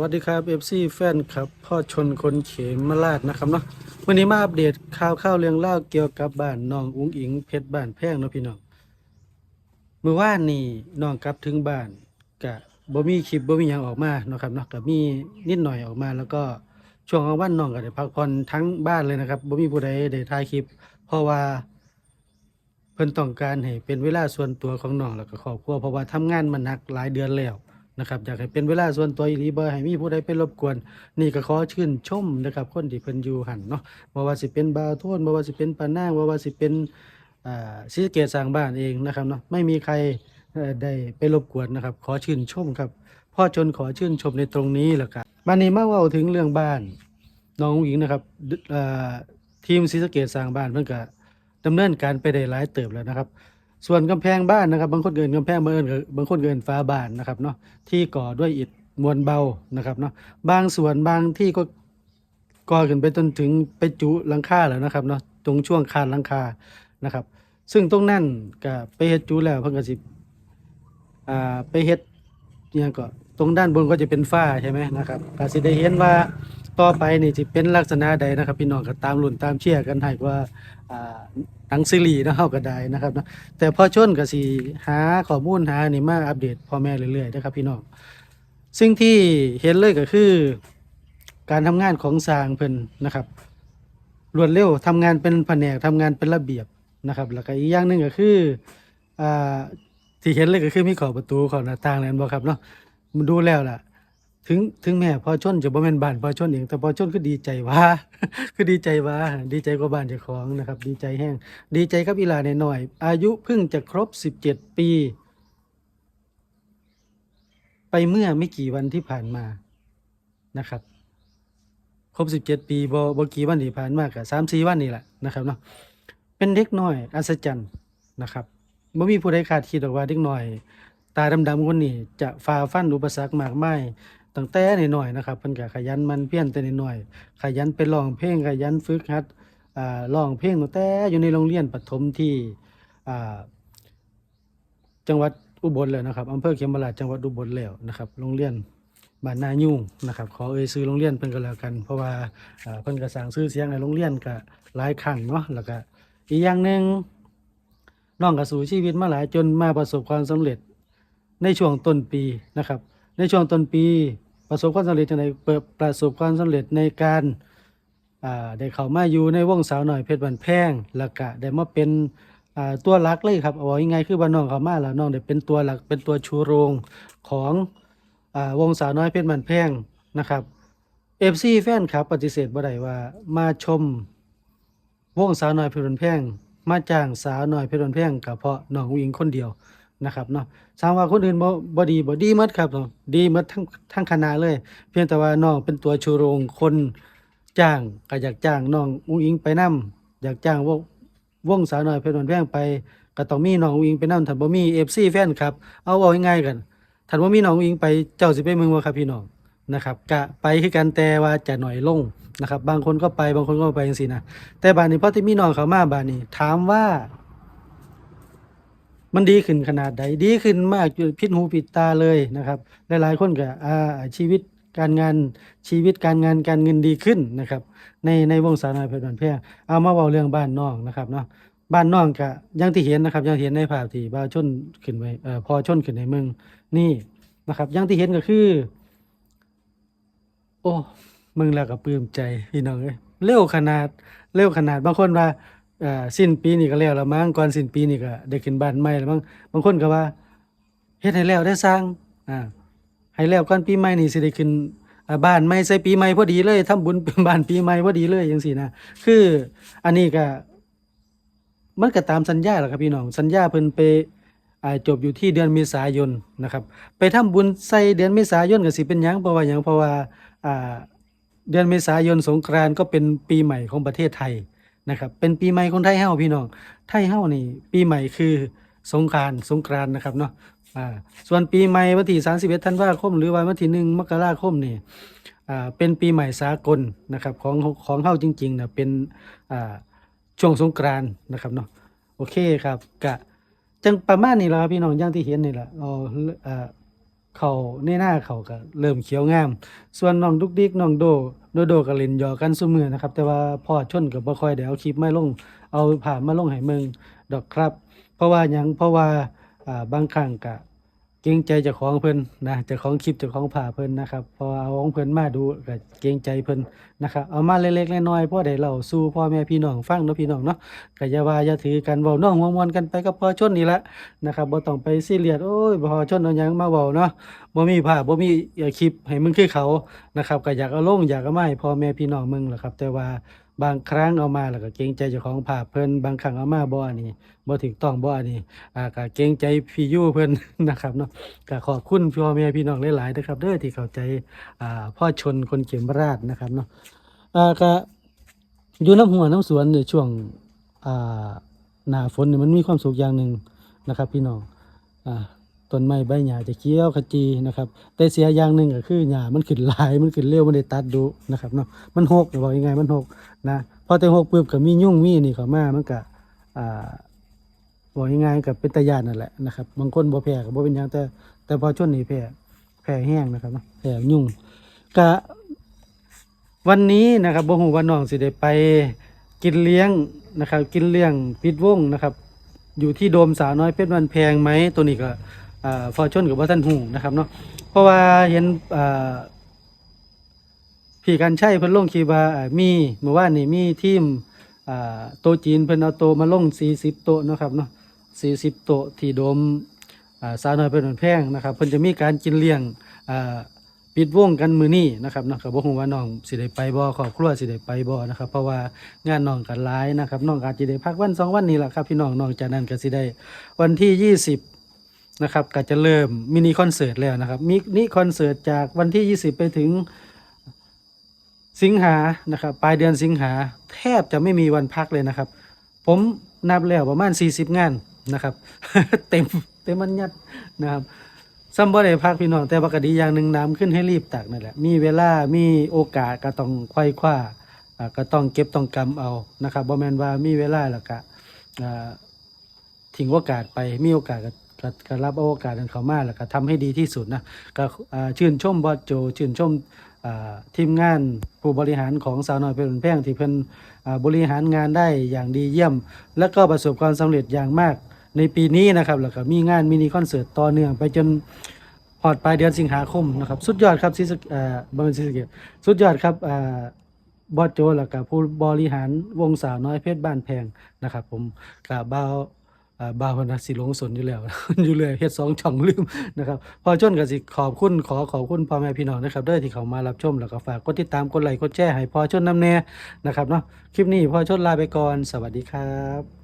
วัสดีครับ FC แฟนครับพ่อชนคนเขมมาลาดนะครับเนาะวันนี้มาอัปเดตข่าวข่าวเรื่องเล่าเกี่ยวกับบ้านน้องอุ้งอิงเพชรบ้านแพงเนาะพี่น้องเมื่อวานนี่น้องกลับถึงบ้านกะบ่มีคลิปบ่มีหยังออกมาเนาะครับเนาะก็มีนิดหน่อยออกมา แล้วก็ช่วงกลางวันน้องก็ได้พักผ่อนทั้งบ้านเลยนะครับบ่มีผู้ใดได้ถ่ายคลิป เพราะว่า เพิ่นต้องการให้เป็นเวลาส่วนตัวของน้องแล้วก็ครอบครัวเพราะว่าทำงานมาหนักหลายเดือนแล้ว นะครับอยากให้เป็นเวลาส่วนตัวอีหลีบ่ให้มีผู้ใดไปรบกวน นี่ก็ขอชื่นชมนะครับคนที่เพิ่นอยู่หันเนาะบ่ว่าสิเป็นบาวโทนบ่ว่าสิเป็นปานางบ่ว่าสิเป็นอ่าศรีสะเกษสร้างบ้านเองนะครับเนาะไม่มีใครเอ่อได้ไปรบกวนนะครับ ขอชื่นชมครับพ่อชนขอชื่นชมในตรงนี้แหละครับบัดนี้มาเว้าถึงเรื่องบ้าน น้องอุ๋งอิงนะครับดึเอ่อทีมศรีสะเกษสร้างบ้านเพิ่นก็ดำเนินการไปได้หลายเติบแล้วนะครับ ส่วนกำแพงบ้านนะครับ บางคนเกินกำแพงบางคนก็บางคนเกินฟ้าบ้านนะครับเนาะที่ก่อด้วยอิฐมวลเบานะครับเนาะบางส่วนบางที่ก็ก่อขึ้นไปจนถึงไปจุหลังคาแล้วนะครับเนาะตรงช่วงคานหลังคานะครับ ซึ่งตรงนั้นก็ไปเฮ็ดจุแล้วเพิ่นก็สิอ่าไปเฮ็ดอิหยังก็ตรงด้านบนก็จะเป็นฝ้าใช่ไหมนะครับก็สิได้เห็นว่า ต่อไปนี่สิเป็นลักษณะใดนะครับ พี่น้องก็ตามรุ่นตามเชื่อกันให้ว่าอ่าหนังซีรีส์นะเฮาก็ได้นะครับนะแต่พอชนก็สิหาข้อมูลหานี่มาอัปเดตพ่อแม่เรื่อยๆนะครับ พี่น้องสิ่งที่เห็นเลยก็คือ การทำงานของสางเพิ่นนะครับรวดเร็วทำงานเป็นแผนกทำงานเป็นระเบียบนะครับ แล้วก็อีกอย่างหนึงก็คืออ่าที่เห็นเลยก็คือมีขอบประตูขอบหน้าต่างแล้วบ่ครับเนาะมันดูแล้วล่ะ ถึงถึงแม้พอชนจะบ่แม่นบ้านพอชนเองแต่พอชนก็ดีใจว่าคือดีใจว่าดีใจกว่าบ้านเจ้าของนะครับ ดีใจแห้ง ดีใจครับอีหลาในหน่อยๆอายุเพิ่งจะครบ17ปี ไปเมื่อไม่กี่วันที่ผ่านมานะครับ ครบ17ปีบ่บ่กี่วันที่ผ่านมาก็3-4วันนี่แหละนะครับเนาะเป็นเด็กน้อยอัศจรรย์นะครับบ่มีผู้ใดคาดคิดหรอกว่าเด็กน้อย ตาดำๆคนนี้จะฝ่าฟันอุปสรรคมากมาย ตั้งแต่น้อยนะครับเพิ่นก็ขยันมันเพี้ยรแต่น้อย ขยันไปร้องเพลงขยันฝึกหัดอ่าร้องเพลงตั้งแต่อยู่ในโรงเรียนประถมที่อ่าจังหวัดอุบลเลยนะครับอำเภอเขมราชจังหวัดอุบลแล้วนะครับ โรงเรียนบ้านนายุ่งนะครับ ขอเอ่ยชื่อโรงเรียนเพิ่นก็แล้วกัน เพราะว่าอ่าเพิ่นก็สร้างชื่อเสียงในโรงเรียนก็หลายครั้งเนาะแล้วก็อีกอย่างหนึ่งน้องก็สู่ชีวิตมาหลายจนมาประสบความสำเร็จในช่วงต้นปีนะครับ ในช่วงต้นปี ประสบความสำเร็จจังไดเปิดประสบความสำเร็จในการอ่าได้เข้ามาอยู่ในวงสาวหน่อยเพชรบันแพงแล้วก็ได้มาเป็นอ่าตัวหลักเลยครับเอาง่ายๆคือว่าน้องเข้ามาแล้วน้องได้เป็นตัวหลักเป็นตัวชูโรงของอ่าวงสาวน้อยเพชรบันแพงนะครับ FC แฟนครับปฏิเสธบ่ได้ว่ามาชมวงสาวน้อยเพชรบันแพงมาจ้างสาวน้อยเพชรบันแพงก็เพราะน้องวิงคนเดียว นะครับเนาะถามว่าคนอื่นบ่บ่ดีบ่ดีหมดครับเนาะดีหมดทั้งทั้งคณะเลย เพียงแต่ว่าน้องเป็นตัวชูโรงคนจ้างก็อยากจ้างน้องอุ้งอิงไปนํอยากจ้างวงวงสาวน้อยเพชรบันแพงไปก็ต้องมีน้องอุ้งอิงไปนํถ้าบ่มี FC แฟนครับ เอาเอาง่ายๆกันถ้าบ่มีน้องอุ้งอิงไปเจ้าสิไปเมืองบ่ครับพี่น้องนะครับกะไปคือกันแต่ว่าจะหน่อยลงนะครับ บางคนก็ไปบางคนก็บ่ไปจังซี่นะแต่บัดนี้พอที่มีน้องเขามาบัดนี้ ถามว่า มันดีขึ้นขนาดใดดีขึ้นมากจนพิษหูปิดตาเลยนะครับ หลายๆคนก็อาชีวิตการงานชีวิตการงานการเงินดีขึ้นนะครับ ในในวงสาวน้อยเพชรบันแพงเอามาเว้าเรื่องบ้านนองนะครับเนาะบ้านนองก็ย่างที่เห็นนะครับย่างที่เห็นในภาพที่บ่าวชนขึ้นไว้เอ่อพอชนขึ้นในเมืองนี่นะครับย่างที่เห็นก็คือ โอ้มึงแล้วก็ปลื้มใจพี่น้องเอ้ยเร็วขนาดเร็วขนาดบางคนว่า อ่อสิ้นปีนี้ก็แล้วละมั้งก่อนสิ้นปีนี้ก็ได้ขึ้นบ้านใหม่แล้วมั้งบางคนก็ว่าเฮ็ดให้แล้วได้สร้างอ่าให้แล้วก่อนปีใหม่นี่สิได้ขึ้นบ้านใหม่ใส่ปีใหม่พอดีเลยทำบุญบ้านปีใหม่พอดีเลยจังซี่นะคืออันนี้ก็มันก็ตามสัญญาแหละครับพี่น้องสัญญาเพิ่นไปจบอยู่ที่เดือนเมษายนนะครับ ไปทำบุญใส่เดือนเมษายนก็สิเป็นหยังเพราะว่าหยังเพราะว่าอ่าเดือนเมษายนสงกรานต์ก็เป็นปีใหม่ของประเทศไทย นะครับ เป็นปีใหม่ของไทยเฮาพี่น้อง ไทยเฮานี่ ปีใหม่คือสงกานต์สงกรานนะครับเนาะอ่าส่วนปีใหม่วันที่31ธันวาคม หรือวันที่1มกราคมนี่อ่าเป็นปีใหม่สากลนะครับของของเฮาจริงๆนะเป็นอ่าช่วงสงกรานนะครับเนาะโอเคครับกะจังประมาณนี้และครับพี่น้องอย่างที่เห็นนี่แหละอาเอ่อ เขาในหน้าเขาก็เริ่มเขียวงาม ส่วนน้องดุกดิกน้องโดโดโดก็เล่นหยอกกันซุมือนะครับ แต่ว่าพ่อชนก็บ่ค่อยได้เอาคลิปมาลงเอาผ่านมาลงให้เมืองดอกครับ เพราะว่าหยังเพราะว่าอ่าบางครั้งก็ เกรงใจเจ้าของเพิ่นนะเจ้าของคลิปเจ้าของผ่าเพิ่นนะครับพอเอาของเพิ่นมาดูก็เกรงใจเพิ่นนะครับเอามาเล็กๆน้อยๆพอได้เล่าสู่พ่อแม่พี่น้องฟังเนาะพี่น้องเนาะก็อย่าว่าอย่าถือกันเว้าน้องม่วนๆกันไปกับพ่อชนนี่ละนะครับบ่ต้องไปซีเรียสโอ้ยพ่อชนเอาหยังมาเว้าเนาะบ่มีภาพบ่มีคลิปให้มึงคือเขานะครับก็อยากเอาลงอยากเอามาให้พ่อแม่พี่น้องมึงแหละครับ แต่ว่า บางครั้งเอามาแล้วก็เกรงใจเจ้าของภาพเพิ่นบางครั้งเอามาบ่อันนี้บ่ถูกต้องบ่อันนี้อ่าก็เกรงใจพี่ยู่เพิ่นนะครับเนาะก็ขอบคุณพ่อแม่พี่น้องหลายๆนะครับเด้อที่เข้าใจอ่าพ่อชนคนเข็มราชนะครับเนาะอ่าก็อยู่น้ำหัวน้ำสวนในช่วงอ่าหน้าฝนนี่มันมีความสุขอย่างหนึ่งนะครับ พี่น้องอ่า ต้นไม้ใบหญ้าจะเขียวขจีนะครับ แต่เสียอย่างหนึ่งก็คือหญ้ามันขึ้นหลายมันขึ้นเร็วมันได้ตัดดุนะครับเนาะมันหกบอกยังไงมันหกนะพอแต่หกปุ๊บก็มียุ่งมีนี่เข้ามามันก็อ่าบอกยังไงกับเป็นตายานนั่นแหละนะครับบางคนบ่แพ้ก็บ่เป็นหยังแต่ แต่พอช่วงนี้แพ้แพ้แห้งนะครับเนาะแพ้ยุ่งกะวันนี้นะครับบ่ฮู้ว่าน้องสิได้ไปกินเลี้ยงนะครับ กินเลี้ยงปิดวงนะครับ อยู่ที่โดมสาวน้อยเพชรวันแพงไหมตัวนี้ก็ ฟอชนกับว่าท่านหูนะครับเนาะเพราะว่าเห็นอ่าพี่กันใช่เพิ่นลงคลิปว่าอ่ามีเมื่อวานนี่มีทีมอ่าโตจีนเพิ่นเอาโตมาลง 40 โตนะครับเนาะ40 โตที่โดมอ่าสาวน้อยเป็นนแพงนะครับเพิ่นจะมีการกินเลี้ยงอ่าปิดวงกันมือนี้นะครับเนาะก็บ่ฮู้ว่าน้องสิได้ไปบ่ครอบครัวสิได้ไปบ่นะครับ เพราะว่างานน้องก็หลายนะครับน้องอาจจะได้พักวันสองวันนี้แหละครับพี่น้องนอกจากนั้นก็สิได้วันที่ 20 นะครับก็จะเริ่มมินิคอนเสิร์ตแล้วนะครับมินิคอนเสิร์ตจากวันที่ 20 ไปถึงสิงหานะครับปลายเดือนสิงหาแทบจะไม่มีวันพักเลยนะครับ ผมนับแล้วประมาณ 40 งานนะครับ เต็มเต็มมันยัดนะครับซัมบ่ได้พักพี่น้องแต่ปกติอย่างหนึ่งน้ำขึ้นให้รีบตักนั่นแหละมีเวลามีโอกาสก็ต้องไขว้คว้าก็ต้องเก็บต้องกำเอานะครับบ่แมนว่ามีเวลาแล้วก็ทิ้งโอกาสไปมีโอกาสก็ ก็ก็รับโอกาสนั้นเขามากแล้วก็ทำให้ดีที่สุดนะก็ชื่นชมบอสโจ ชื่นชมทีมงานผู้บริหารของสาวน้อยเป็นแพงที่เพิ่นอ่าบริหารงานได้อย่างดีเยี่ยม และก็ประสบความสำเร็จอย่างมากในปีนี้นะครับแล้วก็มีงานมินิคอนเสิร์ตต่อเนื่องไปจนพอดปลายเดือนสิงหาคมนะครับสุดยอดครับซิสอ่าบริษัทสุดยอดครับอ่าบอสโจแล้วก็ผู้บริหารวงสาวน้อยเพชรบ้านแพงนะครับ ผมกับบ่าวอ่า บาวเพนนะสิหลงสนอยู่แล้ว อยู่เลยเฮ็ดสองช่องลืมนะครับพอชนก็สิขอบคุณขอขอบคุณพ่อแม่พี่น้องนะครับได้ที่เขามารับชมแล้วก็ฝากกดติดตามกดไลค์กดแชร์ให้พอชนน้ำแน่นะครับเนาะคลิปนี้พอชนลาไปก่อน สวัสดีครับ